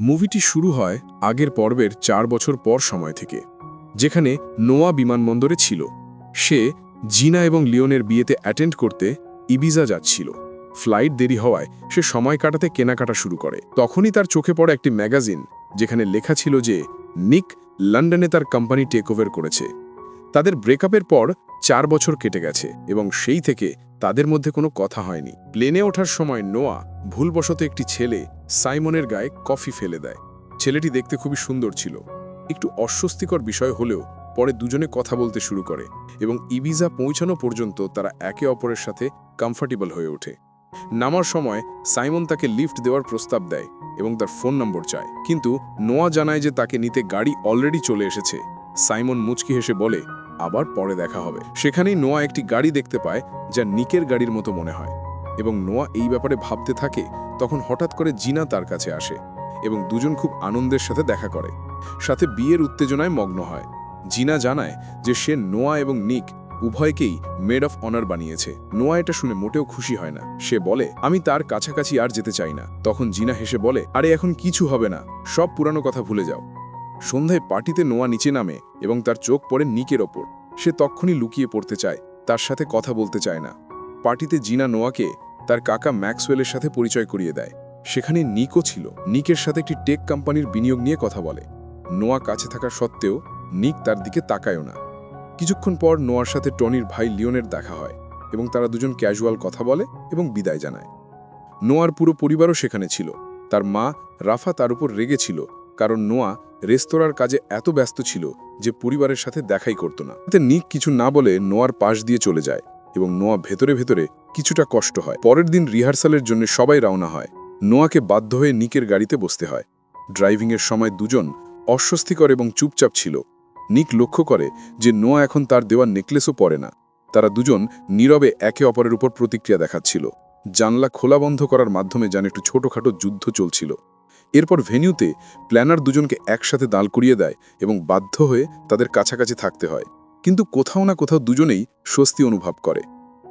মুভিটি শুরু হয় আগের পর্বের চার বছর পর সময় থেকে, যেখানে নোয়া বিমানবন্দরে ছিল। সে জিনা এবং লিওনের বিয়েতে অ্যাটেন্ড করতে ইবিজা যাচ্ছিল। ফ্লাইট দেরি হওয়ায় সে সময় কাটাতে কেনাকাটা শুরু করে। তখনই তার চোখে পড়ে একটি ম্যাগাজিন, যেখানে লেখা ছিল যে, নিক লন্ডনে তার কোম্পানি টেক ওভার করেছে। তাদের ব্রেকআপের পর চার বছর কেটে গেছে এবং সেই থেকে তাদের মধ্যে কোনো কথা হয়নি। প্লেনে ওঠার সময় নোয়া ভুলবশত একটি ছেলে সাইমনের গায়ে কফি ফেলে দেয়। ছেলেটি দেখতে খুবই সুন্দর ছিল। একটু অস্বস্তিকর বিষয় হলেও পরে দুজনে কথা বলতে শুরু করে এবং ইবিজা পৌঁছানো পর্যন্ত তারা একে অপরের সাথে কমফর্টেবল হয়ে ওঠে। নামার সময় সাইমন তাকে লিফট দেওয়ার প্রস্তাব দেয় এবং তার ফোন নম্বর চায়। কিন্তু নোয়া জানায় যে তাকে নিতে গাড়ি অলরেডি চলে এসেছে। সাইমন মুচকি হেসে বলে আবার পরে দেখা হবে। সেখানেই নোয়া একটি গাড়ি দেখতে পায়, যা নিকের গাড়ির মতো মনে হয়। এবং নোয়া এই ব্যাপারে ভাবতে থাকে, তখন হঠাৎ করে জিনা তার কাছে আসে এবং দুজন খুব আনন্দের সাথে দেখা করে। সাথে বিয়ের উত্তেজনায় মগ্ন হয়। জিনা জানায় যে সে নোয়া এবং নিক উভয়কেই মেড অফ অনার বানিয়েছে। নোয়া এটা শুনে মোটেও খুশি হয় না। সে বলে, আমি তার কাছাকাছি আর যেতে চাই না। তখন জিনা হেসে বলে, আরে, এখন কিছু হবে না। সব পুরানো কথা ভুলে যাও। সন্ধ্যায় পার্টিতে নোয়া নিচে নামে এবং তার চোখ পড়ে নিকের ওপর। সে তক্ষুনি লুকিয়ে পড়তে চায়, তার সাথে কথা বলতে চায় না। পার্টিতে জিনা নোয়াকে তার কাকা ম্যাক্সওয়েলের সাথে পরিচয় করিয়ে দেয়। সেখানে নিকও ছিল। নিকের সাথে একটি টেক কোম্পানির বিনিয়োগ নিয়ে কথা বলে। নোয়া কাছে থাকা সত্ত্বেও নিক তার দিকে তাকায়ও না। কিছুক্ষণ পর নোয়ার সাথে টনির ভাই লিওনের দেখা হয় এবং তারা দুজন ক্যাজুয়াল কথা বলে এবং বিদায় জানায়। নোয়ার পুরো পরিবারও সেখানে ছিল। তার মা রাফা তার উপর রেগেছিল কারণ নোয়া রেস্তোরাঁর কাজে এত ব্যস্ত ছিল যে পরিবারের সাথে দেখাই করত না। এতে নিক কিছু না বলে নোয়ার পাশ দিয়ে চলে যায় এবং নোয়া ভেতরে ভেতরে কিছুটা কষ্ট হয়। পরের দিন রিহার্সালের জন্য সবাই রওনা হয়। নোয়াকে বাধ্য হয়ে নিকের গাড়িতে বসতে হয়। ড্রাইভিংয়ের সময় দুজন অস্বস্তিকর এবং চুপচাপ ছিল। নিক লক্ষ্য করে যে নোয়া এখন তার দেওয়া নেকলেসও পরে না। তারা দুজন নীরবে একে অপরের উপর প্রতিক্রিয়া দেখাচ্ছিল। জানলা খোলা বন্ধ করার মাধ্যমে যেন একটু ছোটখাটো যুদ্ধ চলছিল। এরপর ভেনিউতে প্ল্যানার দুজনকে একসাথে দাঁড় করিয়ে দেয় এবং বাধ্য হয়ে তাদের কাছাকাছি থাকতে হয়। কিন্তু কোথাও না কোথাও দুজনেই স্বস্তি অনুভব করে।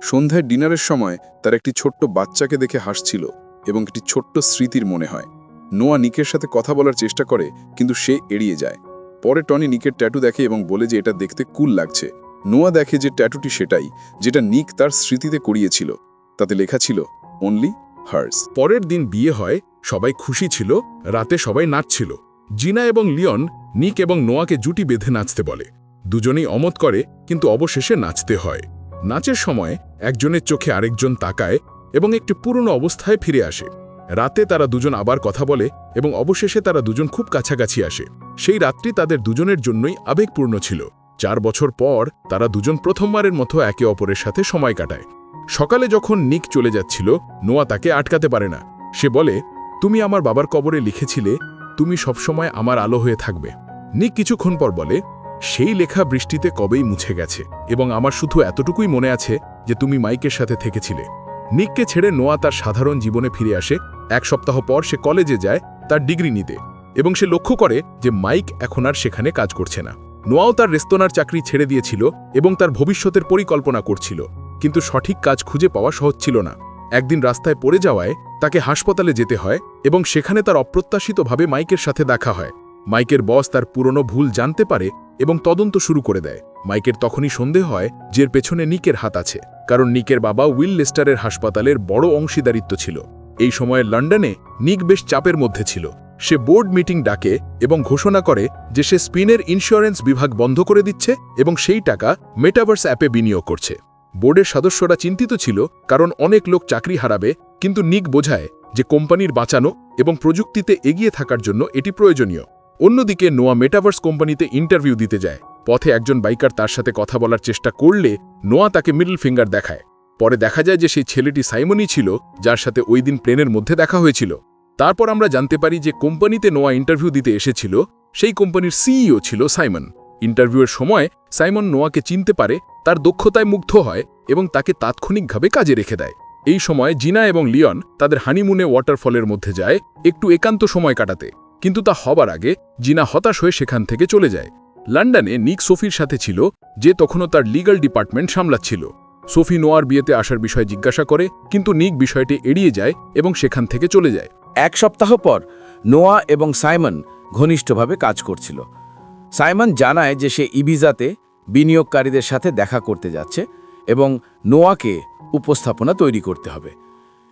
সন্ধ্যায় ডিনারের সময় তার একটি ছোট্ট বাচ্চাকে দেখে হাসছিল এবং একটি ছোট্ট স্মৃতির মনে হয়। নোয়া নিকের সাথে কথা বলার চেষ্টা করে, কিন্তু সে এড়িয়ে যায়। পরে টনি নিকের ট্যাটু দেখে এবং বলে যে এটা দেখতে কুল লাগছে। নোয়া দেখে যে ট্যাটুটি সেটাই, যেটা নিক তার স্মৃতিতে করিয়েছিল। তাতে লেখা ছিল অনলি হার্স। পরের দিন বিয়ে হয়, সবাই খুশি ছিল, রাতে সবাই নাচছিল। জিনা এবং লিওন, নিক এবং নোয়াকে জুটি বেঁধে নাচতে বলে। দুজনেই অমত করে, কিন্তু অবশেষে নাচতে হয়। নাচের সময় একজনের চোখে আরেকজন তাকায় এবং একটি পুরনো অবস্থায় ফিরে আসে। রাতে তারা দুজন আবার কথা বলে এবং অবশেষে তারা দুজন খুব কাছাকাছি আসে। সেই রাত্রি তাদের দুজনের জন্যই আবেগপূর্ণ ছিল। চার বছর পর তারা দুজন প্রথমবারের মতো একে অপরের সাথে সময় কাটায়। সকালে যখন নিক চলে যাচ্ছিল, নোয়া তাকে আটকাতে পারে না। সে বলে, তুমি আমার বাবার কবরে লিখেছিলে, তুমি সবসময় আমার আলো হয়ে থাকবে। নিক কিছুক্ষণ পর বলে, সেই লেখা বৃষ্টিতে কবেই মুছে গেছে এবং আমার শুধু এতটুকুই মনে আছে যে তুমি মাইকের সাথে থেকেছিলে। নিককে ছেড়ে নোয়া তার সাধারণ জীবনে ফিরে আসে। এক সপ্তাহ পর সে কলেজে যায় তার ডিগ্রি নিতে এবং সে লক্ষ্য করে যে মাইক এখন আর সেখানে কাজ করছে না। নোয়াও তার রেস্তোনার চাকরি ছেড়ে দিয়েছিল এবং তার ভবিষ্যতের পরিকল্পনা করছিল। কিন্তু সঠিক কাজ খুঁজে পাওয়া সহজ ছিল না। একদিন রাস্তায় পড়ে যাওয়ায় তাকে হাসপাতালে যেতে হয় এবং সেখানে তার অপ্রত্যাশিতভাবে মাইকের সাথে দেখা হয়। মাইকের বস তার পুরনো ভুল জানতে পারে এবং তদন্ত শুরু করে দেয়। মাইকের তখনই সন্দেহ হয় যে এর পেছনে নিকের হাত আছে, কারণ নিকের বাবা উইল লেস্টারের হাসপাতালের বড় অংশীদারিত্ব ছিল। এই সময়ে লন্ডনে নিক বেশ চাপের মধ্যে ছিল। সে বোর্ড মিটিং ডাকে এবং ঘোষণা করে যে সে স্পিনের ইন্স্যুরেন্স বিভাগ বন্ধ করে দিচ্ছে এবং সেই টাকা মেটাভার্স অ্যাপে বিনিয়োগ করছে। বোর্ডের সদস্যরা চিন্তিত ছিল কারণ অনেক লোক চাকরি হারাবে, কিন্তু নিক বোঝায় যে কোম্পানির বাঁচানো এবং প্রযুক্তিতে এগিয়ে থাকার জন্য এটি প্রয়োজনীয়। অন্যদিকে নোয়া মেটাভার্স কোম্পানিতে ইন্টারভিউ দিতে যায়। পথে একজন বাইকার তার সাথে কথা বলার চেষ্টা করলে নোয়া তাকে মিডল ফিঙ্গার দেখায়। পরে দেখা যায় যে সেই ছেলেটি সাইমনই ছিল, যার সাথে ওই দিন প্লেনের মধ্যে দেখা হয়েছিল। তারপর আমরা জানতে পারি যে কোম্পানিতে নোয়া ইন্টারভিউ দিতে এসেছিল, সেই কোম্পানির সিইও ছিল সাইমন। ইন্টারভিউয়ের সময় সাইমন নোয়াকে চিনতে পারে, তার দক্ষতায় মুগ্ধ হয় এবং তাকে তাৎক্ষণিকভাবে কাজে রেখে দেয়। এই সময় জিনা এবং লিয়ন তাদের হানিমুনে ওয়াটারফলের মধ্যে যায়, একটু একান্ত সময় কাটাতে। কিন্তু তা হবার আগে জিনা হতাশ হয়ে সেখান থেকে চলে যায়। লন্ডনে নিক সোফির সাথে ছিল, যে তখনও তার লিগ্যাল ডিপার্টমেন্ট সামলাচ্ছিল। সোফি নোয়ার বিয়েতে আসার বিষয়ে জিজ্ঞাসা করে, কিন্তু নিক বিষয়টি এড়িয়ে যায় এবং সেখান থেকে চলে যায়। এক সপ্তাহ পর নোয়া এবং সাইমন ঘনিষ্ঠভাবে কাজ করছিল। সাইমন জানায় যে সে ইবিজাতে বিনিয়োগকারীদের সাথে দেখা করতে যাচ্ছে এবং নোয়াকে উপস্থাপনা তৈরি করতে হবে।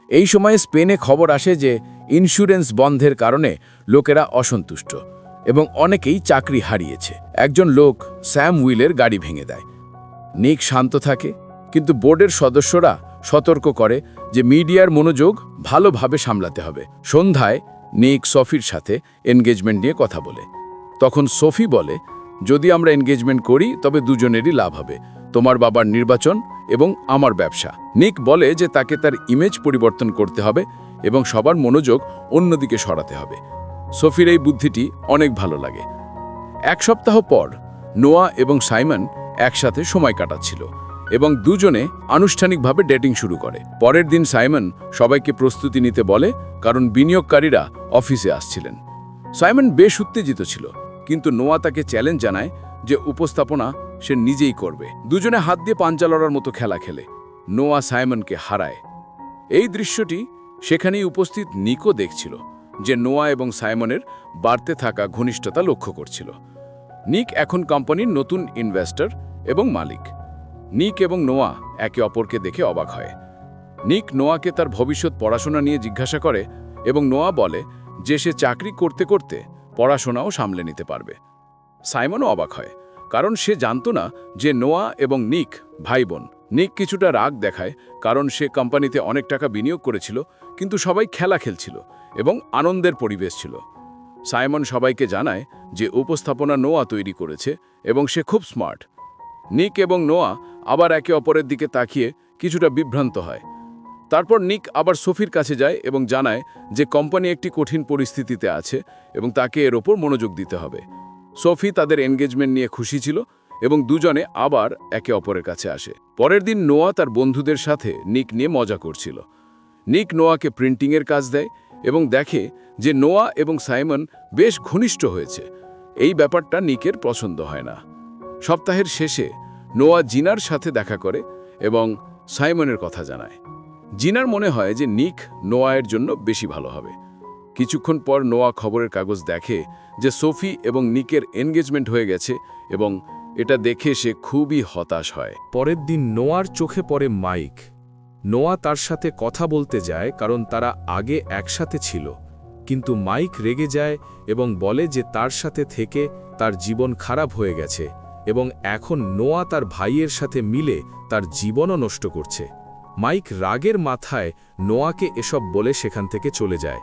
এই সময়ে স্পেনে খবর আসে যে ইন্স্যুরেন্স বন্ধের কারণে লোকেরা অসন্তুষ্ট এবং অনেকেই চাকরি হারিয়েছে। একজন লোক স্যাম উইলের গাড়ি ভেঙে দেয়। নিক শান্ত থাকে, কিন্তু বোর্ডের সদস্যরা সতর্ক করে যে মিডিয়ার মনোযোগ ভালোভাবে সামলাতে হবে। সন্ধ্যায় নিক সফির সাথে এনগেজমেন্ট নিয়ে কথা বলে। তখন সফি বলে, যদি আমরা এনগেজমেন্ট করি, তবে দুজনেরই লাভ হবে, তোমার বাবার নির্বাচন এবং আমার ব্যবসা। নিক বলে যে তাকে তার ইমেজ পরিবর্তন করতে হবে এবং সবার মনোযোগ অন্যদিকে সরাতে হবে। সফির এই বুদ্ধিটি অনেক ভালো লাগে। এক সপ্তাহ পর, নোয়া এবং সাইমন একসাথে সময় কাটাচ্ছিল এবং দুজনে আনুষ্ঠানিকভাবে ডেটিং শুরু করে। পরের দিন সাইমন সবাইকে প্রস্তুতি নিতে বলে, কারণ বিনিয়োগকারীরা অফিসে আসছিলেন। সাইমন বেশ উত্তেজিত ছিল। কিন্তু নোয়া তাকে চ্যালেঞ্জ জানায় যে উপস্থাপনা সে নিজেই করবে। দুজনে হাত দিয়ে পাঞ্জা লড়ার মতো খেলা খেলে। নোয়া সাইমনকে হারায়। এই দৃশ্যটি সেখানেই উপস্থিত নিকো দেখছিল, যে নোয়া এবং সাইমনের বাড়তে থাকা ঘনিষ্ঠতা লক্ষ্য করছিল। নিক এখন কোম্পানির নতুন ইনভেস্টর এবং মালিক। নিক এবং নোয়া একে অপরকে দেখে অবাক হয়। নিক নোয়াকে তার ভবিষ্যৎ পড়াশোনা নিয়ে জিজ্ঞাসা করে এবং নোয়া বলে যে সে চাকরি করতে করতে পড়াশোনাও সামলে নিতে পারবে। সাইমনও অবাক হয়, কারণ সে জানত না যে নোয়া এবং নিক ভাই বোন নিক কিছুটা রাগ দেখায়, কারণ সে কোম্পানিতে অনেক টাকা বিনিয়োগ করেছিল, কিন্তু সবাই খেলা খেলছিল এবং আনন্দের পরিবেশ ছিল। সাইমন সবাইকে জানায় যে উপস্থাপনা নোয়া তৈরি করেছে এবং সে খুব স্মার্ট। নিক এবং নোয়া আবার একে অপরের দিকে তাকিয়ে কিছুটা বিভ্রান্ত হয় তারপর নিক আবার সোফির কাছে যায় এবং জানায় যে কোম্পানি একটি কঠিন পরিস্থিতিতে আছে এবং তাকে এর ওপর মনোযোগ দিতে হবে। সোফি তাদের এনগেজমেন্ট নিয়ে খুশি ছিল এবং দুজনে আবার একে অপরের কাছে আসে। পরের দিন নোয়া তার বন্ধুদের সাথে নিক নিয়ে মজা করছিল। নিক নোয়াকে প্রিন্টিংয়ের কাজ দেয় এবং দেখে যে নোয়া এবং সাইমন বেশ ঘনিষ্ঠ হয়েছে। এই ব্যাপারটা নিকের পছন্দ হয় না। সপ্তাহের শেষে নোয়া জিনার সাথে দেখা করে এবং সাইমনের কথা জানায়। জিনার মনে হয় যে নিক নোয়ায়ের জন্য বেশি ভালো হবে। কিছুক্ষণ পর নোয়া খবরের কাগজ দেখে যে সোফি এবং নিকের এনগেজমেন্ট হয়ে গেছে এবং এটা দেখে সে খুবই হতাশ হয়। পরের দিন নোয়ার চোখে পড়ে মাইক। নোয়া তার সাথে কথা বলতে যায় কারণ তারা আগে একসাথে ছিল। কিন্তু মাইক রেগে যায় এবং বলে যে তার সাথে থেকে তার জীবন খারাপ হয়ে গেছে এবং এখন নোয়া তার ভাইয়ের সাথে মিলে তার জীবনও নষ্ট করছে। মাইক রাগের মাথায় নোয়াকে এসব বলে সেখান থেকে চলে যায়।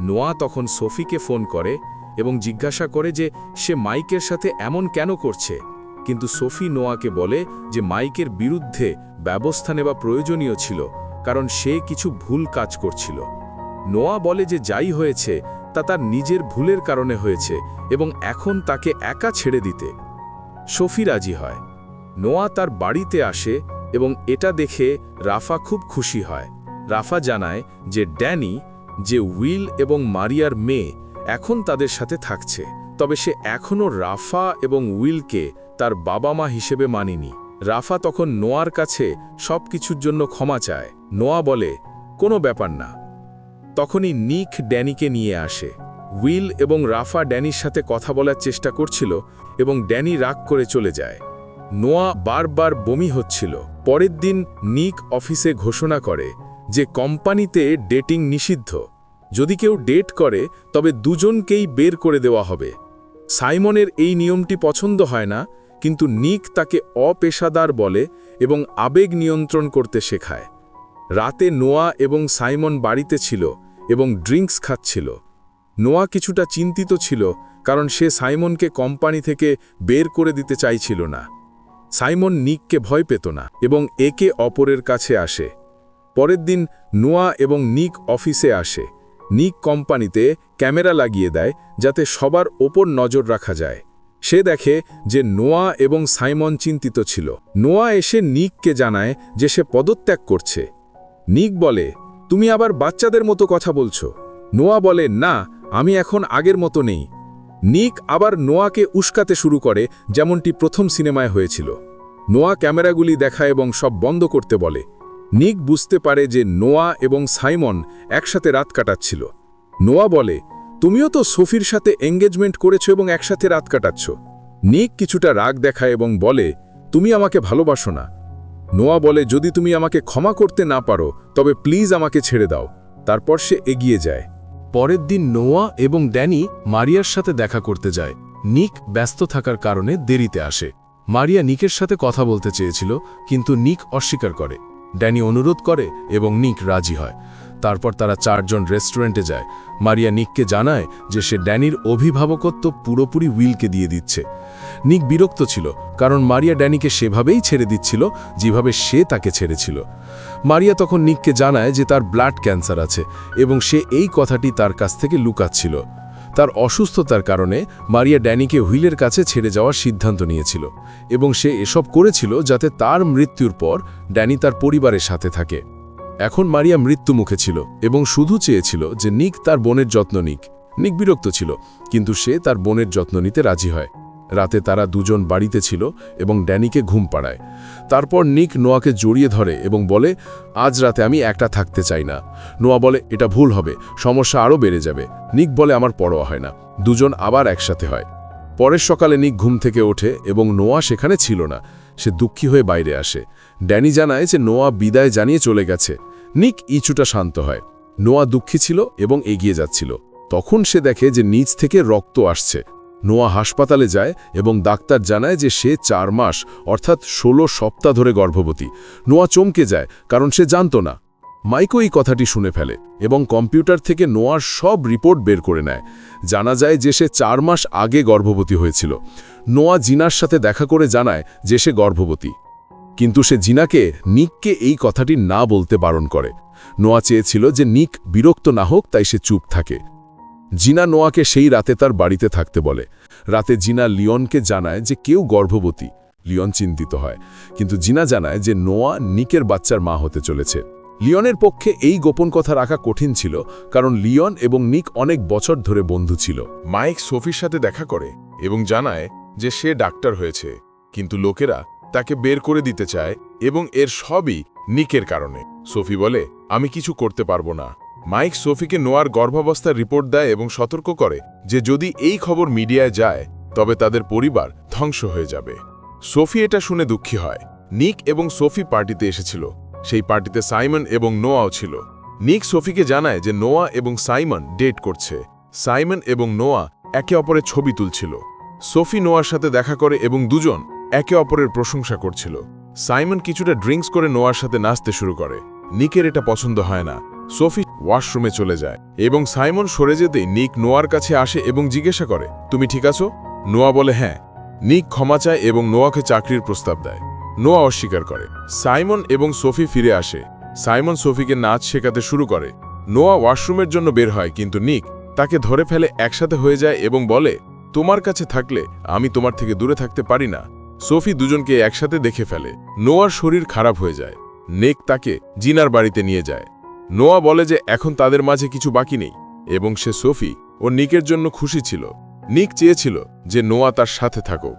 নোয়া তখন সোফিকে ফোন করে এবং জিজ্ঞাসা করে যে সে মাইকের সাথে এমন কেন করছে। কিন্তু সোফি নোয়াকে বলে যে মাইকের বিরুদ্ধে ব্যবস্থা নেওয়া প্রয়োজনীয় ছিল, কারণ সে কিছু ভুল কাজ করছিল। নোয়া বলে যে যাই হয়েছে, তা তার নিজের ভুলের কারণে হয়েছে এবং এখন তাকে একা ছেড়ে দিতে। সোফি রাজি হয়। নোয়া তার বাড়িতে আসে এবং এটা দেখে রাফা খুব খুশি হয়। রাফা জানায় যে ড্যানি, যে উইল এবং মারিয়ার মেয়ে এখন তাদের সাথে থাকছে, তবে সে এখনও রাফা এবং উইলকে তার বাবা মা হিসেবে মানিনি। রাফা তখন নোয়ার কাছে সব কিছুর জন্য ক্ষমা চায়। নোয়া বলে, কোনো ব্যাপার না। তখনই নিক ড্যানিকে নিয়ে আসে। উইল এবং রাফা ড্যানির সাথে কথা বলার চেষ্টা করছিল এবং ড্যানি রাগ করে চলে যায়। নোয়া বারবার বমি হচ্ছিল। পরের দিন নিক অফিসে ঘোষণা করে যে কোম্পানিতে ডেটিং নিষিদ্ধ। যদি কেউ ডেট করে, তবে দুজনকেই বের করে দেওয়া হবে। সাইমনের এই নিয়মটি পছন্দ হয় না, কিন্তু নিক তাকে অপেশাদার বলে এবং আবেগ নিয়ন্ত্রণ করতে শেখায়। রাতে নোয়া এবং সাইমন বাড়িতে ছিল এবং ড্রিঙ্কস খাচ্ছিল। নোয়া কিছুটা চিন্তিত ছিল, কারণ সে সাইমনকে কোম্পানি থেকে বের করে দিতে চাইছিল না। সাইমন নিককে ভয় পেত না এবং একে অপরের কাছে আসে। পরের দিন নোয়া এবং নিক অফিসে আসে। নিক কোম্পানিতে ক্যামেরা লাগিয়ে দেয় যাতে সবার ওপর নজর রাখা যায়। সে দেখে যে নোয়া এবং সাইমন চিন্তিত ছিল। নোয়া এসে নিককে জানায় যে সে পদত্যাগ করছে। নিক বলে, তুমি আবার বাচ্চাদের মতো কথা বলছো? নোয়া বলে, না, আমি এখন আগের মতো নেই। নিক আবার নোয়াকে উস্কাতে শুরু করে, যেমনটি প্রথম সিনেমায় হয়েছিল। নোয়া ক্যামেরাগুলি দেখা এবং সব বন্ধ করতে বলে। নিক বুঝতে পারে যে নোয়া এবং সাইমন একসাথে রাত কাটাচ্ছিল। নোয়া বলে, তুমিও তো সোফির সাথে এঙ্গেজমেন্ট করেছ এবং একসাথে রাত কাটাচ্ছ। নিক কিছুটা রাগ দেখায় এবং বলে, তুমি আমাকে ভালোবাসো না। নোয়া বলে, যদি তুমি আমাকে ক্ষমা করতে না পারো, তবে প্লিজ আমাকে ছেড়ে দাও। তারপর সে এগিয়ে যায়। পরের দিন নোয়া এবং ড্যানি মারিয়ার সাথে দেখা করতে যায়। নিক ব্যস্ত থাকার কারণে দেরিতে আসে। মারিয়া নিকের সাথে কথা বলতে চেয়েছিল, কিন্তু নিক অস্বীকার করে। ড্যানি অনুরোধ করে এবং নিক রাজি হয়। তারপর তারা চারজন রেস্টুরেন্টে যায়। মারিয়া নিককে জানায় যে সে ড্যানির অভিভাবকত্ব পুরোপুরি উইলকে দিয়ে দিচ্ছে। নিক বিরক্ত ছিল, কারণ মারিয়া ড্যানিকে সেভাবেই ছেড়ে দিচ্ছিল যেভাবে সে তাকে ছেড়েছিল। মারিয়া তখন নিককে জানায় যে তার ব্লাড ক্যান্সার আছে এবং সে এই কথাটি তার কাছ থেকে লুকাচ্ছিল। তার অসুস্থতার কারণে মারিয়া ড্যানিকে হুইলের কাছে ছেড়ে যাওয়ার সিদ্ধান্ত নিয়েছিল এবং সে এসব করেছিল যাতে তার মৃত্যুর পর ড্যানি তার পরিবারের সাথে থাকে। এখন মারিয়া মৃত্যুমুখে ছিল এবং শুধু চেয়েছিল যে নিক তার বোনের যত্ন নিক। নিক বিরক্ত ছিল, কিন্তু সে তার বোনের যত্ন নিতে রাজি হয়। রাতে তারা দুজন বাড়িতে ছিল এবং ড্যানিকে ঘুম পাড়ায়। তারপর নিক নোয়াকে জড়িয়ে ধরে এবং বলে, আজ রাতে আমি একটা থাকতে চাই না। নোয়া বলে, এটা ভুল হবে, সমস্যা আরও বেড়ে যাবে। নিক বলে, আমার পরোয়া হয় না। দুজন আবার একসাথে হয়। পরের সকালে নিক ঘুম থেকে ওঠে এবং নোয়া সেখানে ছিল না। সে দুঃখী হয়ে বাইরে আসে। ড্যানি জানায় যে নোয়া বিদায় জানিয়ে চলে গেছে। নিক ইচুটা শান্ত হয়। নোয়া দুঃখী ছিল এবং এগিয়ে যাচ্ছিল। তখন সে দেখে যে নিচ থেকে রক্ত আসছে। নোয়া হাসপাতালে যায় এবং ডাক্তার জানায় যে সে চার মাস, অর্থাৎ ১৬ সপ্তাহ ধরে গর্ভবতী। নোয়া চমকে যায় কারণ সে জানত না। মাইকো এই কথাটি শুনে ফেলে এবং কম্পিউটার থেকে নোয়ার সব রিপোর্ট বের করে নেয়। জানা যায় যে সে চার মাস আগে গর্ভবতী হয়েছিল। নোয়া জিনার সাথে দেখা করে জানায় যে সে গর্ভবতী। কিন্তু সে জিনাকে নিককে এই কথাটি না বলতে বারণ করে। নোয়া চেয়েছিল যে নিক বিরক্ত না হোক, তাই সে চুপ থাকে। জিনা নোয়াকে সেই রাতে তার বাড়িতে থাকতে বলে। রাতে জিনা লিওনকে জানায় যে কেউ গর্ভবতী। লিওন চিন্তিত হয়, কিন্তু জিনা জানায় যে নোয়া নিকের বাচ্চার মা হতে চলেছে। লিওনের পক্ষে এই গোপন কথা রাখা কঠিন ছিল, কারণ লিওন এবং নিক অনেক বছর ধরে বন্ধু ছিল। মাইক সোফির সাথে দেখা করে এবং জানায় যে সে ডাক্তার হয়েছে, কিন্তু লোকেরা তাকে বের করে দিতে চায় এবং এর সবই নিকের কারণে। সোফি বলে, আমি কিছু করতে পারব না। মাইক সোফিকে নোয়ার গর্ভাবস্থার রিপোর্ট দেয় এবং সতর্ক করে যে যদি এই খবর মিডিয়ায় যায়, তবে তাদের পরিবার ধ্বংস হয়ে যাবে। সোফি এটা শুনে দুঃখী হয়। নিক এবং সোফি পার্টিতে এসেছিল। সেই পার্টিতে সাইমন এবং নোয়াও ছিল। নিক সোফিকে জানায় যে নোয়া এবং সাইমন ডেট করছে। সাইমন এবং নোয়া একে অপরের ছবি তুলছিল। সোফি নোয়ার সাথে দেখা করে এবং দুজন একে অপরের প্রশংসা করছিল। সাইমন কিছুটা ড্রিঙ্কস করে নোয়ার সাথে নাচতে শুরু করে। নিকের এটা পছন্দ হয় না। সোফি ওয়াশরুমে চলে যায় এবং সাইমন সরে যেতে নিক নোয়ার কাছে আসে এবং জিজ্ঞাসা করে, তুমি ঠিক আছো? নোয়া বলে হ্যাঁ। নিক ক্ষমা চায় এবং নোয়াকে চাকরির প্রস্তাব দেয়। নোয়া অস্বীকার করে। সাইমন এবং সোফি ফিরে আসে। সাইমন সোফিকে নাচ শেখাতে শুরু করে। নোয়া ওয়াশরুমের জন্য বের হয়, কিন্তু নিক তাকে ধরে ফেলে একসাথে হয়ে যায় এবং বলে, তোমার কাছে থাকলে আমি তোমার থেকে দূরে থাকতে পারি না। সোফি দুজনকে একসাথে দেখে ফেলে। নোয়ার শরীর খারাপ হয়ে যায়। নেক তাকে জিনার বাড়িতে নিয়ে যায়। নোয়া বলে যে এখন তাদের মাঝে কিছু বাকি নেই, এবং সে সোফি ও নিকের জন্য খুশি ছিল। নিক চেয়েছিল যে নোয়া তার সাথে থাকো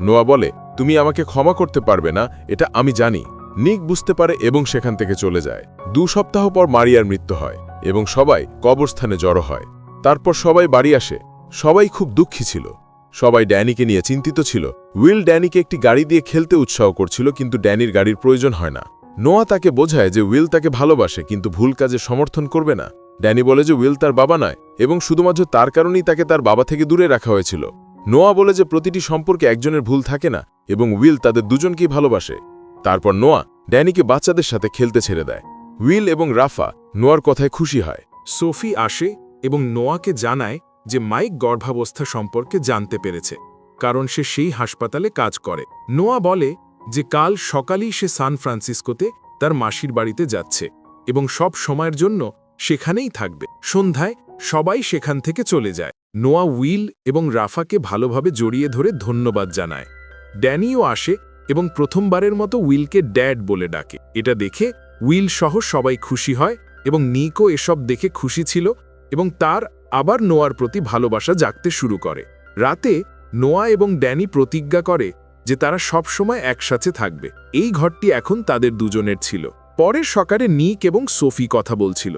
নোয়া বলে, তুমি আমাকে ক্ষমা করতে পারবে না, এটা আমি জানি। নিক বুঝতে পারে এবং সেখান থেকে চলে যায়। দু সপ্তাহ পর মারিয়ার মৃত্যু হয়, এবং সবাই কবরস্থানে জড়ো হয়। তারপর সবাই বাড়ি আসে। সবাই খুব দুঃখী ছিল। সবাই ড্যানিকে নিয়ে চিন্তিত ছিল। উইল ড্যানিকে একটি গাড়ি দিয়ে খেলতে উৎসাহ করছিল, কিন্তু ড্যানির গাড়ির প্রয়োজন হয় না। নোয়া তাকে বোঝায় যে উইল তাকে ভালোবাসে, কিন্তু ভুল কাজে সমর্থন করবে না। ড্যানি বলে যে উইল তার বাবা নয়, এবং শুধুমাত্র তার কারণেই তাকে তার বাবা থেকে দূরে রাখা হয়েছিল। নোয়া বলে যে প্রতিটি সম্পর্কে একজনের ভুল থাকে না, এবং উইল তাদের দুজনকেই ভালোবাসে। তারপর নোয়া ড্যানিকে বাচ্চাদের সাথে খেলতে ছেড়ে দেয়। উইল এবং রাফা নোয়ার কথায় খুশি হয়। সোফি আসে এবং নোয়াকে জানায় যে মাইক গর্ভাবস্থা সম্পর্কে জানতে পেরেছে, কারণ সে সেই হাসপাতালে কাজ করে। নোয়া বলে যে কাল সকালেই সে সান ফ্রান্সিসকোতে তার মাসির বাড়িতে যাচ্ছে এবং সব সময়ের জন্য সেখানেই থাকবে। সন্ধ্যায় সবাই সেখান থেকে চলে যায়। নোয়া উইল এবং রাফাকে ভালোভাবে জড়িয়ে ধরে ধন্যবাদ জানায়। ড্যানিও আসে এবং প্রথমবারের মতো উইলকে ড্যাড বলে ডাকে। এটা দেখে উইল সহ সবাই খুশি হয় এবং নিকও এসব দেখে খুশি ছিল এবং তার আবার নোয়ার প্রতি ভালোবাসা জাগতে শুরু করে। রাতে নোয়া এবং ড্যানি প্রতিজ্ঞা করে যে তারা সবসময় একসাথে থাকবে। এই ঘরটি এখন তাদের দুজনের ছিল। পরের সকালে নিক এবং সোফি কথা বলছিল।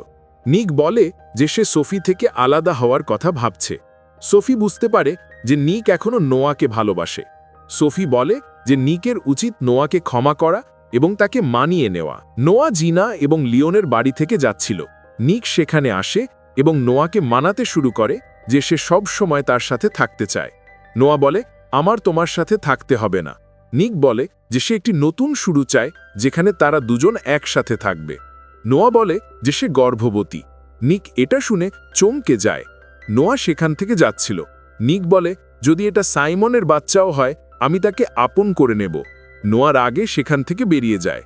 নিক বলে যে সে সোফি থেকে আলাদা হওয়ার কথা ভাবছে। সোফি বুঝতে পারে যে নিক এখনও নোয়াকে ভালোবাসে। সোফি বলে যে নিকের উচিত নোয়াকে ক্ষমা করা এবং তাকে মানিয়ে নেওয়া। নোয়া জিনা এবং লিওনের বাড়ি থেকে যাচ্ছিল। নিক সেখানে আসে এবং নোয়াকে মানাতে শুরু করে যে সে সব সময় তার সাথে থাকতে চায়। নোয়া বলে আমার তোমার সাথে থাকতে হবে না। নিক বলে যে সে একটি নতুন শুরু চায়, যেখানে তারা দুজন একসাথে থাকবে। নোয়া বলে যে সে গর্ভবতী। নিক এটা শুনে চমকে যায়। নোয়া সেখান থেকে যাচ্ছিল। নিক বলে, যদি এটা সাইমনের বাচ্চাও হয়, আমি তাকে আপন করে নেব। নোয়ার আগে সেখান থেকে বেরিয়ে যায়।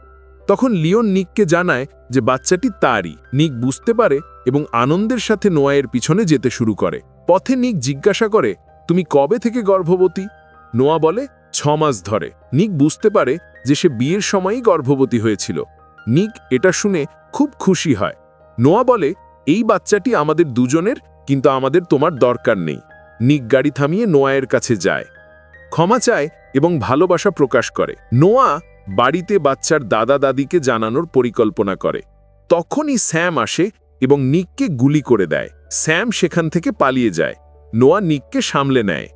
তখন লিওন নিককে জানায় যে বাচ্চাটি তারই। নিক বুঝতে পারে এবং আনন্দের সাথে নোয়ায়ের পিছনে যেতে শুরু করে। পথে নিক জিজ্ঞাসা করে তুমি কবে থেকে গর্ভবতী? নোয়া বলে, ছ মাস ধরে। নিক বুঝতে পারে যে সে বিয়ের সময়ই গর্ভবতী হয়েছিল। নিক এটা শুনে খুব খুশি হয়। নোয়া বলে, এই বাচ্চাটি আমাদের দুজনের, কিন্তু আমাদের তোমার দরকার নেই। নিক গাড়ি থামিয়ে নোয়ায়ের কাছে যায়। ক্ষমা চায় এবং ভালোবাসা প্রকাশ করে। নোয়া বাড়িতে বাচ্চার দাদা দাদিকে জানানোর পরিকল্পনা করে। তখনই স্যাম আসে এবং নিককে গুলি করে দেয়। স্যাম সেখান থেকে পালিয়ে যায়। নোয়া নিককে সামলে নেয়।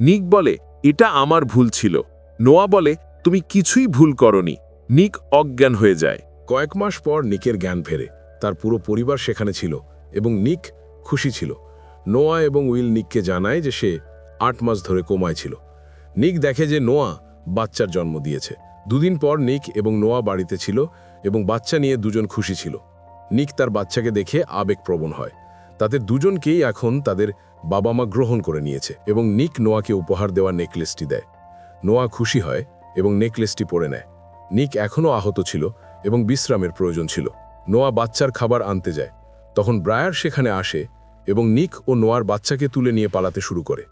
নিক বলে, এটা আমার ভুল ছিল। নোয়া বলে, তুমি কিছুই ভুল করনি। নিক অজ্ঞান হয়ে যায়। কয়েক মাস পর নিকের জ্ঞান ফেরে। তার পুরো পরিবার সেখানে ছিল এবং নিক খুশি ছিল। নোয়া এবং উইল নিককে জানায় যে সে আট মাস ধরে কোমায় ছিল। নিক দেখে যে নোয়া বাচ্চার জন্ম দিয়েছে। দুদিন পর নিক এবং নোয়া বাড়িতে ছিল এবং বাচ্চা নিয়ে দুজন খুশি ছিল। নিক তার বাচ্চাকে দেখে আবেগপ্রবণ হয়। তাদের দুজনকেই এখন তাদের বাবা মা গ্রহণ করে নিয়েছে এবং নিক নোয়াকে উপহার দেওয়া নেকলেসটি দেয়। নোয়া খুশি হয় এবং নেকলেসটি পরে নেয়। নিক এখনও আহত ছিল এবং বিশ্রামের প্রয়োজন ছিল। নোয়া বাচ্চার খাবার আনতে যায়। তখন ব্রায়ার সেখানে আসে এবং নিক ও নোয়ার বাচ্চাকে তুলে নিয়ে পালাতে শুরু করে।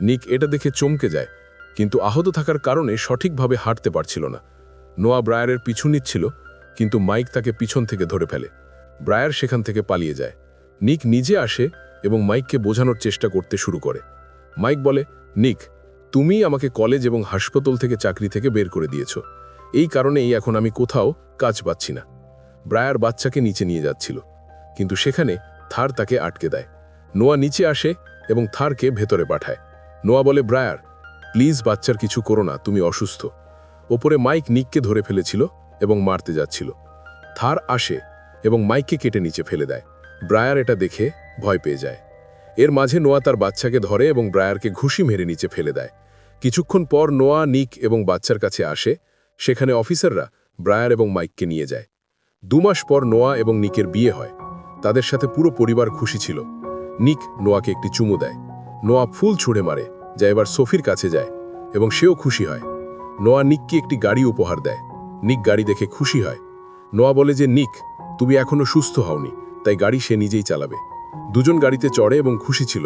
নিক এটা দেখে চমকে যায়, কিন্তু আহত থাকার কারণে সঠিকভাবে হাঁটতে পারছিল না। নোয়া ব্রায়ারের পিছু নিচ্ছিল, কিন্তু মাইক তাকে পিছন থেকে ধরে ফেলে। ব্রায়ার সেখান থেকে পালিয়ে যায়। নিক নিজে আসে এবং মাইককে বোঝানোর চেষ্টা করতে শুরু করে। মাইক বলে, নিক তুমি আমাকে কলেজ এবং হাসপাতাল থেকে চাকরি থেকে বের করে দিয়েছ। এই কারণেই এখন আমি কোথাও কাজ পাচ্ছি না। ব্রায়ার বাচ্চাকে নিচে নিয়ে যাচ্ছিল, কিন্তু সেখানে থার তাকে আটকে দেয়। নোয়া নিচে আসে এবং থারকে ভেতরে পাঠায়। নোয়া বলে, ব্রায়ার, প্লিজ বাচ্চার কিছু করো না, তুমি অসুস্থ। ওপরে মাইক নিককে ধরে ফেলেছিল এবং মারতে যাচ্ছিল। থার আসে এবং মাইককে কেটে নিচে ফেলে দেয়। ব্রায়ার এটা দেখে ভয় পেয়ে যায়। এর মাঝে নোয়া তার বাচ্চাকে ধরে এবং ব্রায়ারকে ঘুষি মেরে নিচে ফেলে দেয়। কিছুক্ষণ পর নোয়া, নিক এবং বাচ্চার কাছে আসে। সেখানে অফিসাররা ব্রায়ার এবং মাইককে নিয়ে যায়। দুমাস পর নোয়া এবং নিকের বিয়ে হয়। তাদের সাথে পুরো পরিবার খুশি ছিল। নিক নোয়াকে একটি চুমু দেয়। নোয়া ফুল ছুঁড়ে মারে, যা এবার সোফির কাছে যায় এবং সেও খুশি হয়। নোয়া নিককে একটি গাড়ি উপহার দেয়। নিক গাড়ি দেখে খুশি হয়। নোয়া বলে যে, নিক, তুমি এখনও সুস্থ হওনি, তাই গাড়ি সে নিজেই চালাবে। দুজন গাড়িতে চড়ে এবং খুশি ছিল,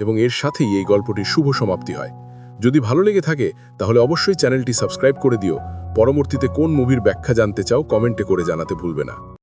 এবং এর সাথেই এই গল্পটির শুভ সমাপ্তি হয়। যদি ভালো লেগে থাকে, তাহলে অবশ্যই চ্যানেলটি সাবস্ক্রাইব করে দিও। পরবর্তীতে কোন মুভির ব্যাখ্যা জানতে চাও, কমেন্টে করে জানাতে ভুলবে না।